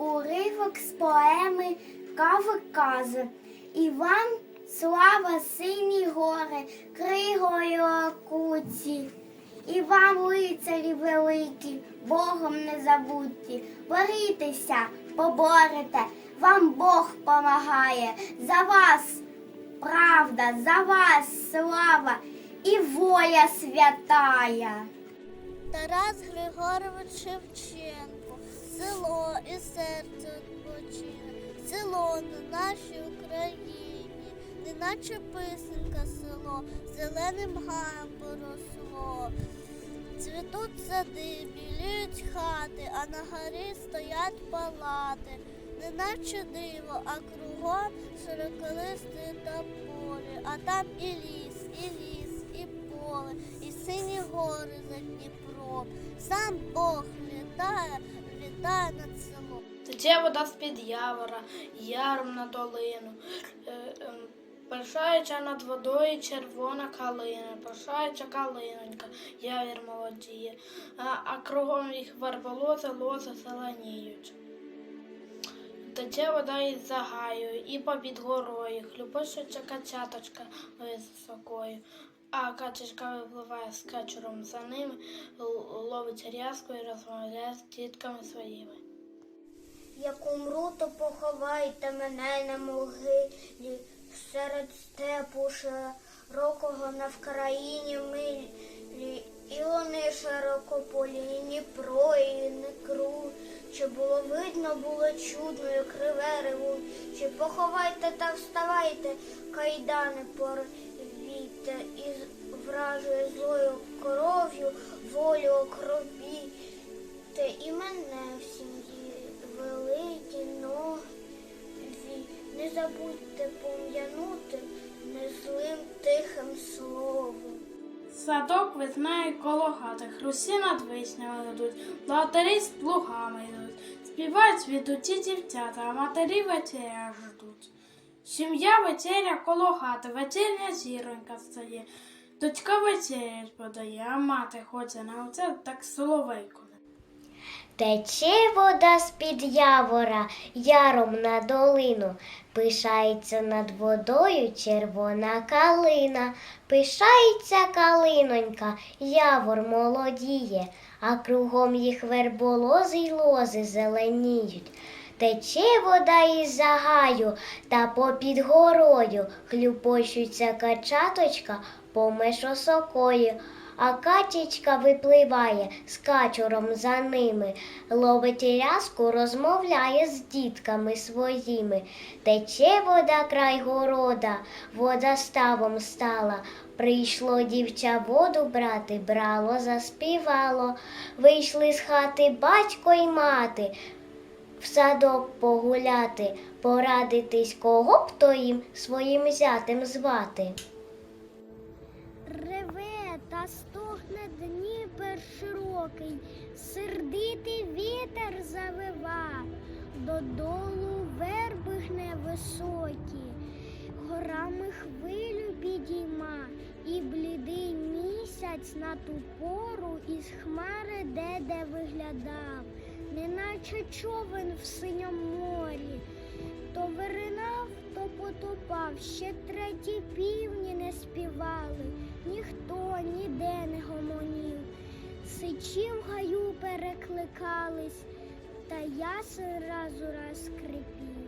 уривок з поеми Кави Кази. І вам слава сині гори, кригою окуці. І вам, лицарі великі, Богом не забудьте, борітеся, поборете, вам Бог помагає, за вас правда, за вас слава і воля святая. Тарас Григорович Шевченко, село і серце відпочине, село на нашій Україні, неначе писанка село, зеленим гаєм поросло. Цвітуть сади, біліють хати, а на горі стоять палати, неначе диво, а кругом широколисти та полі, а там і ліс, і ліс, і поле, і сині гори за Дніпром. Сам Бог літає, літає над селом. Тече вода з-під явора, яром на долину. Пишаюча над водою червона калина, пишаюча калинонька, явір молодіє, а, а кругом їх верболози, лози зеленіють. Тече вода із загаю, і попід горою, хлюпишуча качаточка високою, а качечка випливає з качуром за ними, ловить рязку і розмовляє з дітками своїми. Як умру, то поховайте мене на могилі серед степу широкого на Вкраїні милі, і вони широкополі, Дніпро і не круче, було видно, було чудно, як реве ревуче. Поховайте та вставайте, кайдани порвіте, Забудьте пом'янути незлим тихим словом. Садок визнає коло хати, хрусі над вишнями йдуть, благодарі з плугами йдуть, співають світуті дівчата, а матері вечеря ждуть. Сім'я вечеря коло хати, вечерня зіронька стає. Дочка вечерять подає, а мати хоче на оце так соловейку. Тече вода з-під явора, яром на долину, пишається над водою червона калина, пишається калинонька, явор молодіє, а кругом їх верболози й лози зеленіють. Тече вода із загаю, та попід горою хлюпочуться качаточка поміж осокою. А качечка випливає з качуром за ними, ловить рязку, розмовляє з дітками своїми. Тече вода край города, вода ставом стала. Прийшло дівча воду брати, брало, заспівало. Вийшли з хати батько й мати, в садок погуляти, порадитись, кого б то їм своїм зятем звати. Дніпер широкий, сердитий вітер завива, додолу верби гне високі, горами хвилю підійма, і блідий місяць на ту пору із хмари де-де виглядав, неначе човен в синьому морі. То виринав, то потопав, ще треті півні не співали, ніхто ніде. Сичі в гаю перекликались, та ясен раз у раз скрипів.